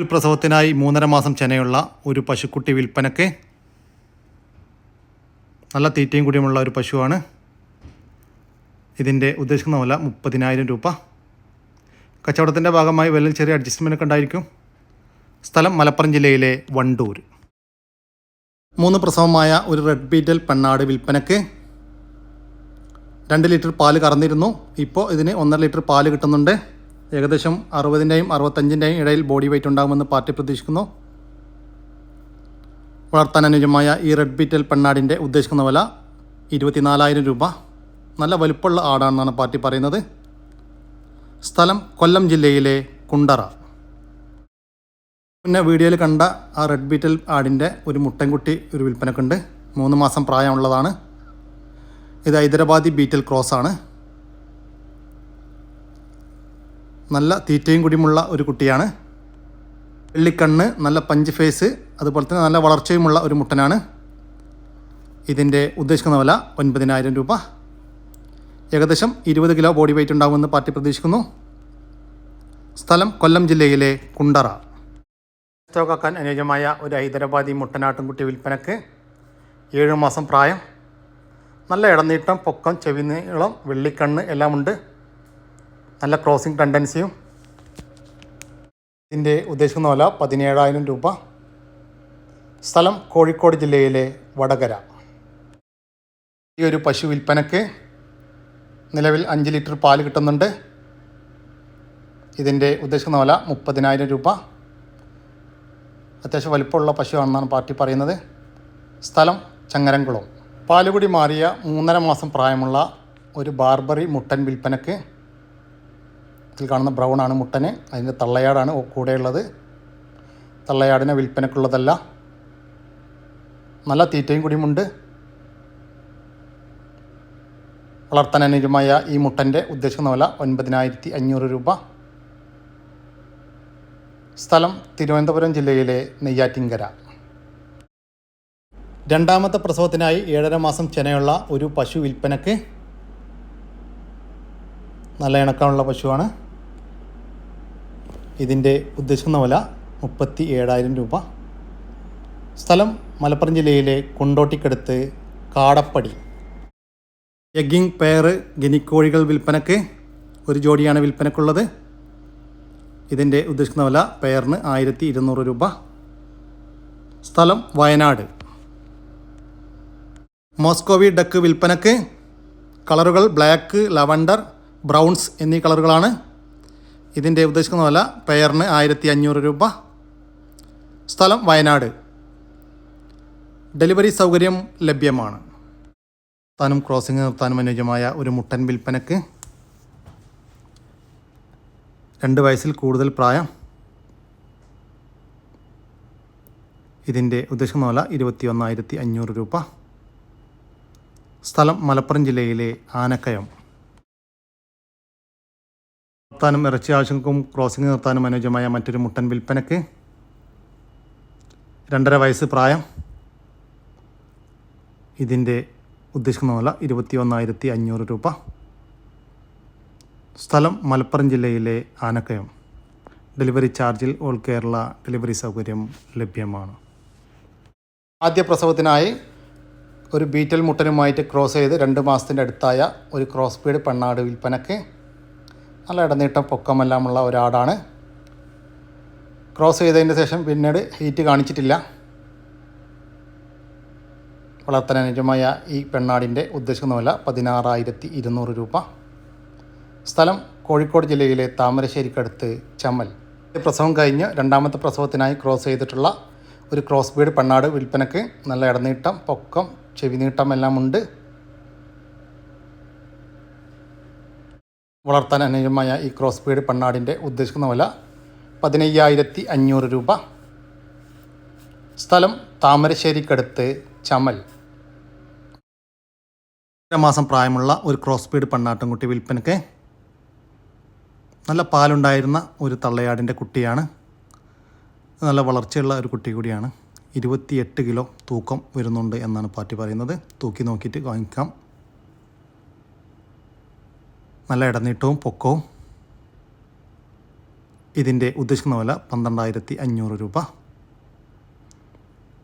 പ്രസവത്തിനായി മൂന്നര മാസം ചെനയുള്ള ഒരു പശുക്കുട്ടി വിൽപ്പനയ്ക്ക് നല്ല തീറ്റയും കൂടിയുമുള്ള ഒരു പശുവാണ്. ഇതിന്റെ ഉദ്ദേശിക്കുന്ന വില മുപ്പതിനായിരം രൂപ. കച്ചവടത്തിന്റെ ഭാഗമായി വലിയ ചെറിയ അഡ്ജസ്റ്റ്മെന്റ് ഒക്കെ ഉണ്ടായിരിക്കും. സ്ഥലം മലപ്പുറം ജില്ലയിലെ വണ്ടൂർ. മൂന്ന് പ്രസവമായ ഒരു റെഡ് ബീറ്റൽ പെണ്ണാട് വിൽപ്പനയ്ക്ക് രണ്ട് ലിറ്റർ പാൽ കറന്നിരുന്നു. ഇപ്പോൾ ഇതിന് ഒന്നര ലിറ്റർ പാൽ കിട്ടുന്നുണ്ട്. ഏകദേശം അറുപതിന്റെയും അറുപത്തഞ്ചിന്റെയും ഇടയിൽ ബോഡി വെയിറ്റ് ഉണ്ടാകുമെന്ന് പാർട്ടി പ്രതീക്ഷിക്കുന്നു. വളർത്താൻ അനുയോജ്യമായ ഈ റെഡ് ബീറ്റൽ പെണ്ണാടിന്റെ ഉദ്ദേശിക്കുന്ന വില ഇരുപത്തിനാലായിരം രൂപ. നല്ല വലുപ്പമുള്ള ആടാണെന്നാണ് പാർട്ടി പറയുന്നത്. സ്ഥലം കൊല്ലം ജില്ലയിലെ കുണ്ടറ. പിന്നെ വീഡിയോയിൽ കണ്ട ആ റെഡ് ബീറ്റൽ ആടിന്റെ ഒരു മുട്ടൻകുട്ടി ഒരു വിൽപ്പനക്കുണ്ട്. മൂന്ന് മാസം പ്രായമുള്ളതാണ്. ഇത് ഹൈദരാബാദി ബീറ്റൽ ക്രോസ് ആണ് നല്ല തീറ്റയും കുടിയുമുള്ള ഒരു കുട്ടിയാണ്. വെള്ളിക്കണ്ണ് നല്ല പഞ്ച് ഫേസ് അതുപോലെ തന്നെ നല്ല വളർച്ചയുമുള്ള ഒരു മുട്ടനാണ്. ഇതിന്റെ ഉദ്ദേശിക്കുന്ന വില ഒൻപതിനായിരം രൂപ. ഏകദേശം ഇരുപത് കിലോ ബോഡി വെയിറ്റ് ഉണ്ടാകുമെന്ന് പാർട്ടി പ്രതീക്ഷിക്കുന്നു. സ്ഥലം കൊല്ലം ജില്ലയിലെ കുണ്ടറ. സ്റ്റോക്കാക്കാൻ അനുയോജ്യമായ ഒരു ഹൈദരാബാദി മുട്ടനാട്ടുംകുട്ടി വിൽപ്പനക്ക് ഏഴ് മാസം പ്രായം. നല്ല ഇടനീട്ടം പൊക്കം ചെവി നീളം വെള്ളിക്കണ്ണ് എല്ലാമുണ്ട്. നല്ല ക്രോസിംഗ് ടെൻഡൻസിയും ഇതിന്റെ ഉദ്ദേശിക്കുന്ന വില പതിനേഴായിരം രൂപ. സ്ഥലം കോഴിക്കോട് ജില്ലയിലെ വടകര. ഈ ഒരു പശു വിൽപ്പനക്ക് നിലവിൽ അഞ്ച് ലിറ്റർ പാൽ കിട്ടുന്നുണ്ട്. ഇതിന്റെ ഉദ്ദേശിക്കുന്ന വില മുപ്പതിനായിരം രൂപ. അത്യാവശ്യം വലിപ്പമുള്ള പശുവാണെന്നാണ് പാർട്ടി പറയുന്നത്. സ്ഥലം ചങ്ങരംകുളം. പാലുകുടി മാറിയ മൂന്നര മാസം പ്രായമുള്ള ഒരു ബാർബറി മുട്ടൻ വിൽപ്പനക്ക് ഇതിൽ കാണുന്ന ബ്രൗൺ ആണ് മുട്ടന്. അതിന്റെ തള്ളയാടാണ് കൂടെയുള്ളത്. തള്ളയാടിനെ വിൽപ്പനക്കുള്ളതല്ല. നല്ല തീറ്റയും കൂടിയുമുണ്ട്. വളർത്താൻ അനുജമായ ഈ മുട്ടന്റെ ഉദ്ദേശിക്കുന്ന വില ഒൻപതിനായിരത്തി അഞ്ഞൂറ് രൂപ. സ്ഥലം തിരുവനന്തപുരം ജില്ലയിലെ നെയ്യാറ്റിങ്കര രണ്ടാമത്തെ പ്രസവത്തിനായി ഏഴര മാസം ചെനയുള്ള ഒരു പശു വിൽപ്പനക്ക് നല്ല ഇണക്കമുള്ള പശുവാണ്. ഇതിന്റെ ഉദ്ദേശിക്കുന്ന വില മുപ്പത്തി ഏഴായിരം രൂപ. സ്ഥലം മലപ്പുറം ജില്ലയിലെ കുണ്ടോട്ടിക്കടുത്ത് കാടപ്പടി. എഗ്ഗിങ് പെയർ ഗിനിക്കോഴികൾ വിൽപ്പനക്ക് ഒരു ജോഡിയാണ് വിൽപ്പനക്കുള്ളത്. ഇതിന്റെ ഉദ്ദേശിക്കുന്ന വില പെയറിന് ആയിരത്തി ഇരുന്നൂറ് രൂപ. സ്ഥലം വയനാട്. മോസ്കോവി ഡക്ക് വിൽപ്പനക്ക് കളറുകൾ ബ്ലാക്ക് ലവണ്ടർ ബ്രൗൺസ് എന്നീ കളറുകളാണ്. ഇതിന്റെ ഉദ്ദേശിക്കുന്ന വില പെയറിന് ആയിരത്തി അഞ്ഞൂറ് രൂപ. സ്ഥലം വയനാട്. ഡെലിവറി സൗകര്യം ലഭ്യമാണ്. താനും ക്രോസിംഗ് നിർത്താനും അനുയോജ്യമായ ഒരു മുട്ടൻ വിൽപ്പനക്ക് രണ്ട് വയസ്സിൽ കൂടുതൽ പ്രായം. ഇതിന്റെ ഉദ്ദേശിക്കുന്ന വില ഇരുപത്തി ഒന്നായിരത്തി അഞ്ഞൂറ് രൂപ. സ്ഥലം മലപ്പുറം ജില്ലയിലെ ആനക്കയം. നിർത്താനും ഇറച്ചി ആവശ്യങ്ങൾക്കും ക്രോസിംഗ് നിർത്താനും അനുയോജ്യമായ മറ്റൊരു മുട്ടൻ വിൽപ്പനയ്ക്ക് രണ്ടര വയസ്സ് പ്രായം. ഇതിന്റെ ഉദ്ദേശിക്കുന്ന വില ഇരുപത്തി ഒന്നായിരത്തി അഞ്ഞൂറ് രൂപ. സ്ഥലം മലപ്പുറം ജില്ലയിലെ ആനക്കയം. ഡെലിവറി ചാർജിൽ ഓൾ കേരള ഡെലിവറി സൗകര്യം ലഭ്യമാണ്. ആദ്യ പ്രസവത്തിനായി ഒരു ബീറ്റൽ മുട്ടനുമായിട്ട് ക്രോസ് ചെയ്ത് രണ്ട് മാസത്തിന്റെ അടുത്തായ ഒരു ക്രോസ് പീഡ് പെണ്ണാട് വിൽപ്പനക്ക് നല്ല ഇടനീട്ടം പൊക്കമെല്ലാമുള്ള ഒരാടാണ്. ക്രോസ് ചെയ്തതിന് ശേഷം പിന്നീട് ഹീറ്റ് കാണിച്ചിട്ടില്ല. വളർത്താൻ അനുയോജ്യമായ ഈ പെണ്ണാടിന്റെ ഉദ്ദേശിക്കുന്ന വില പതിനാറായിരത്തി ഇരുന്നൂറ് രൂപ. സ്ഥലം കോഴിക്കോട് ജില്ലയിലെ താമരശ്ശേരിക്കടുത്ത് ചമ്മൽ. പ്രസവം കഴിഞ്ഞ് രണ്ടാമത്തെ പ്രസവത്തിനായി ക്രോസ് ചെയ്തിട്ടുള്ള ഒരു ക്രോസ് ബീഡ് പെണ്ണാട് വിൽപ്പനക്ക് നല്ല ഇടനീട്ടം പൊക്കം ചെവിനീട്ടം എല്ലാം ഉണ്ട് വളർത്താൻ അനുയോജ്യമായ ഈ ക്രോസ് ബ്രീഡ് പെണ്ണാടിന്റെ ഉദ്ദേശിക്കുന്ന വില പതിനയ്യായിരത്തി അഞ്ഞൂറ് രൂപ. സ്ഥലം താമരശ്ശേരിക്കടുത്ത് ചമൽ. മാസം പ്രായമുള്ള ഒരു ക്രോസ് ബ്രീഡ് പെണ്ണാട്ടുംകുട്ടി വിൽപ്പനയ്ക്ക് നല്ല പാലുണ്ടായിരുന്ന ഒരു തള്ളയാടിന്റെ കുട്ടിയാണ്. നല്ല വളർച്ചയുള്ള ഒരു കുട്ടി കൂടിയാണ്. ഇരുപത്തിയെട്ട് കിലോ തൂക്കം വരുന്നുണ്ട് എന്നാണ് പാർട്ടി പറയുന്നത്. തൂക്കി നോക്കിയിട്ട് വാങ്ങിക്കാം. നല്ല ഇടനീട്ടവും പൊക്കവും. ഇതിന്റെ ഉദ്ദേശിക്കുന്ന വില പന്ത്രണ്ടായിരത്തി അഞ്ഞൂറ് രൂപ.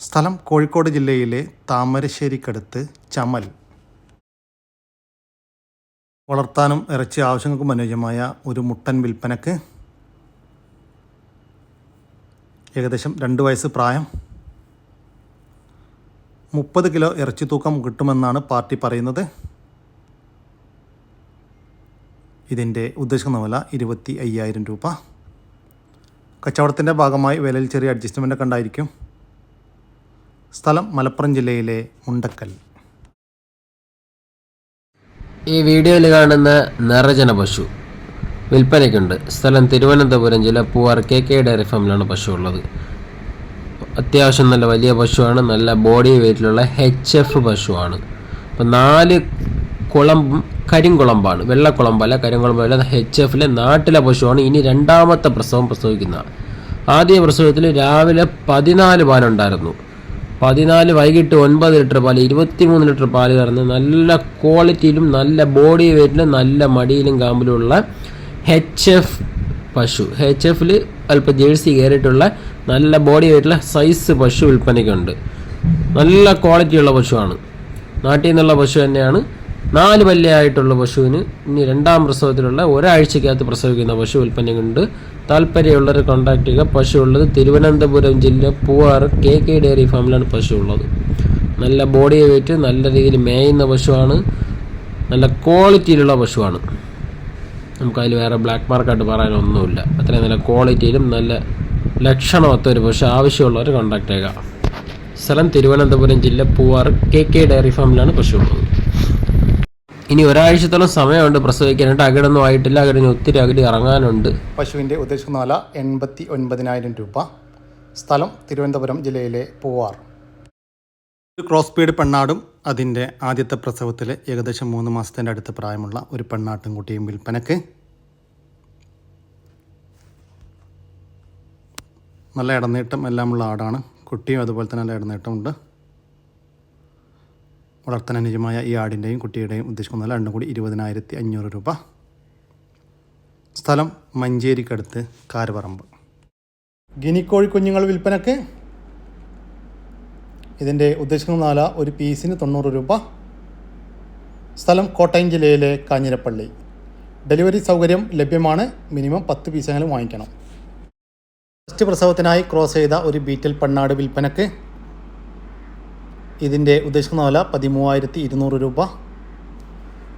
സ്ഥലം കോഴിക്കോട് ജില്ലയിലെ താമരശ്ശേരിക്കടുത്ത് ചമൽ. വളർത്താനും ഇറച്ചി ആവശ്യങ്ങൾക്കും അനുയോജ്യമായ ഒരു മുട്ടൻ വിൽപ്പനക്ക് ഏകദേശം രണ്ട് വയസ്സ് പ്രായം. മുപ്പത് കിലോ ഇറച്ചി തൂക്കം കിട്ടുമെന്നാണ് പാർട്ടി പറയുന്നത്. ഇതിന്റെ ഉദ്ദേശിക്കുന്ന വില ഇരുപത്തി അയ്യായിരം രൂപ. കച്ചവടത്തിന്റെ ഭാഗമായി വിലയിൽ ചെറിയ അഡ്ജസ്റ്റ്മെന്റ് ഒക്കെ ഉണ്ടായിരിക്കും. സ്ഥലം മലപ്പുറം ജില്ലയിലെ മുണ്ടക്കൽ. ഈ വീഡിയോയിൽ കാണുന്ന നിറജന പശു വിൽപ്പനയ്ക്കുണ്ട്. സ്ഥലം തിരുവനന്തപുരം ജില്ല പൂവാർ കെ കെ ഡയറി ഫാമിലാണ് പശു ഉള്ളത്. അത്യാവശ്യം നല്ല വലിയ പശുവാണ്. നല്ല ബോഡി വെയിറ്റിലുള്ള എച്ച് എഫ് പശുവാണ്. അപ്പോൾ നാല് കുളമ്പും കരിങ്കുളമ്പാണ്. വെള്ളക്കുളമ്പല്ല കരിങ്കുളമ്പല്ല എച്ച് എഫിലെ നാട്ടിലെ പശുവാണ്. ഇനി രണ്ടാമത്തെ പ്രസവം പ്രസവിക്കുന്നത് ആദ്യ പ്രസവത്തിൽ രാവിലെ പതിനാല് പാലുണ്ടായിരുന്നു പതിനാല് വൈകിട്ട് ഒൻപത് ലിറ്റർ പാൽ ഇരുപത്തിമൂന്ന് ലിറ്റർ പാൽ കറന്ന് നല്ല ക്വാളിറ്റിയിലും നല്ല ബോഡി വെയിറ്റിലും നല്ല മടിയിലും കാമ്പിലുമുള്ള എച്ച് എഫ് പശു. എച്ച് എഫിൽ അല്പം ജേഴ്സി കയറിയിട്ടുള്ള നല്ല ബോഡി വെയിറ്റുള്ള സൈസ് പശു വിൽപ്പനയ്ക്കുണ്ട്. നല്ല ക്വാളിറ്റിയുള്ള പശുവാണ്. നാട്ടിൽ നിന്നുള്ള പശു തന്നെയാണ്. നാല് പല്ലിയായിട്ടുള്ള പശുവിന് ഇനി രണ്ടാം പ്രസവത്തിലുള്ള ഒരാഴ്ചക്കകത്ത് പ്രസവിക്കുന്ന പശു ഉൽപ്പന്നങ്ങളുണ്ട്. താല്പര്യമുള്ളവർ കോൺടാക്ട് ചെയ്യുക. പശു ഉള്ളത് തിരുവനന്തപുരം ജില്ല പൂവാർ കെ കെ ഡയറി ഫാമിലാണ് പശു ഉള്ളത് നല്ല ബോഡി വെയിറ്റ് നല്ല രീതിയിൽ മേയുന്ന പശുവാണ്. നല്ല ക്വാളിറ്റിയിലുള്ള പശുവാണ്. നമുക്കതിൽ വേറെ ബ്ലാക്ക് മാർക്കായിട്ട് പറയാനൊന്നുമില്ല. അത്രയും നല്ല ക്വാളിറ്റിയിലും നല്ല ലക്ഷണമൊത്ത ഒരു പശു ആവശ്യമുള്ളവർ കോൺടാക്ട് ചെയ്യുക. സ്ഥലം തിരുവനന്തപുരം ജില്ല പൂവാർ കെ കെ ഡയറി ഫാമിലാണ് പശു ഉള്ളത് ഇനി ഒരാഴ്ചത്തോളം സമയമുണ്ട് പ്രസവിക്കാനായിട്ട് അകിടൊന്നും ആയിട്ടില്ല. അകിടിന് ഒത്തിരി അകിടി ഇറങ്ങാനുണ്ട്. പശുവിന്റെ ഉദ്ദേശിക്കുന്ന വില എൺപത്തി ഒൻപതിനായിരം രൂപ. സ്ഥലം തിരുവനന്തപുരം ജില്ലയിലെ പൂവാർ. ഒരു ക്രോസ് പീഡ് പെണ്ണാടും അതിന്റെ ആദ്യത്തെ പ്രസവത്തിൽ ഏകദേശം മൂന്ന് മാസത്തിന്റെ അടുത്ത് പ്രായമുള്ള ഒരു പെണ്ണാട്ടും കുട്ടിയും വിൽപ്പനക്ക് നല്ല ഇടനീട്ടം എല്ലാമുള്ള ആടാണ്. കുട്ടിയും അതുപോലെ തന്നെ നല്ല ഇടനീട്ടമുണ്ട്. വളർത്താൻ അനുയോജ്യമായ ഈ ആടിന്റെയും കുട്ടിയുടെയും ഉദ്ദേശിക്കുന്ന രണ്ടും കൂടി ഇരുപതിനായിരത്തി അഞ്ഞൂറ് രൂപ. സ്ഥലം മഞ്ചേരിക്കടുത്ത് കാരപറമ്പ് ഗിനിക്കോഴി കുഞ്ഞുങ്ങൾ വിൽപ്പനക്ക് ഇതിന്റെ ഉദ്ദേശിക്കുന്ന നാല ഒരു പീസിന് തൊണ്ണൂറ് രൂപ. സ്ഥലം കോട്ടയം ജില്ലയിലെ കാഞ്ഞിരപ്പള്ളി. ഡെലിവറി സൗകര്യം ലഭ്യമാണ്. മിനിമം പത്ത് പീസെങ്കിലും വാങ്ങിക്കണം. ഫസ്റ്റ് പ്രസവത്തിനായി ക്രോസ് ചെയ്ത ഒരു ബീറ്റൽ പണ്ണാട് വിൽപ്പനക്ക് ഇതിന്റെ ഉദ്ദേശിക്കുന്ന വില പതിമൂവായിരത്തി ഇരുന്നൂറ് രൂപ.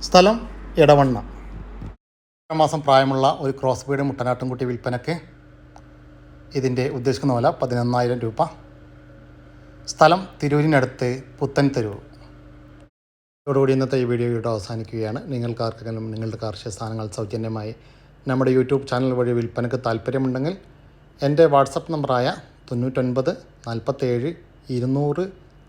സ്ഥലം ഇടവണ്ണ ഒരു മാസം പ്രായമുള്ള ഒരു ക്രോസ് ബീഡ് മുട്ടനാട്ടുംകുട്ടി വിൽപ്പനക്ക് ഇതിന്റെ ഉദ്ദേശിക്കുന്ന വില പതിനൊന്നായിരം രൂപ. സ്ഥലം തിരൂരിനടുത്ത് പുത്തൻ തെരുവ് ഇതോടുകൂടി ഇന്നത്തെ ഈ വീഡിയോ ഇവിടെ അവസാനിക്കുകയാണ്. നിങ്ങൾക്ക് ആർക്കെങ്കിലും നിങ്ങളുടെ കാർഷിക സാധനങ്ങൾ സൗജന്യമായി നമ്മുടെ യൂട്യൂബ് ചാനൽ വഴി വിൽപ്പനക്ക് താല്പര്യമുണ്ടെങ്കിൽ എന്റെ വാട്സപ്പ് നമ്പറായ തൊണ്ണൂറ്റൊൻപത് നാൽപ്പത്തേഴ് ഇരുന്നൂറ്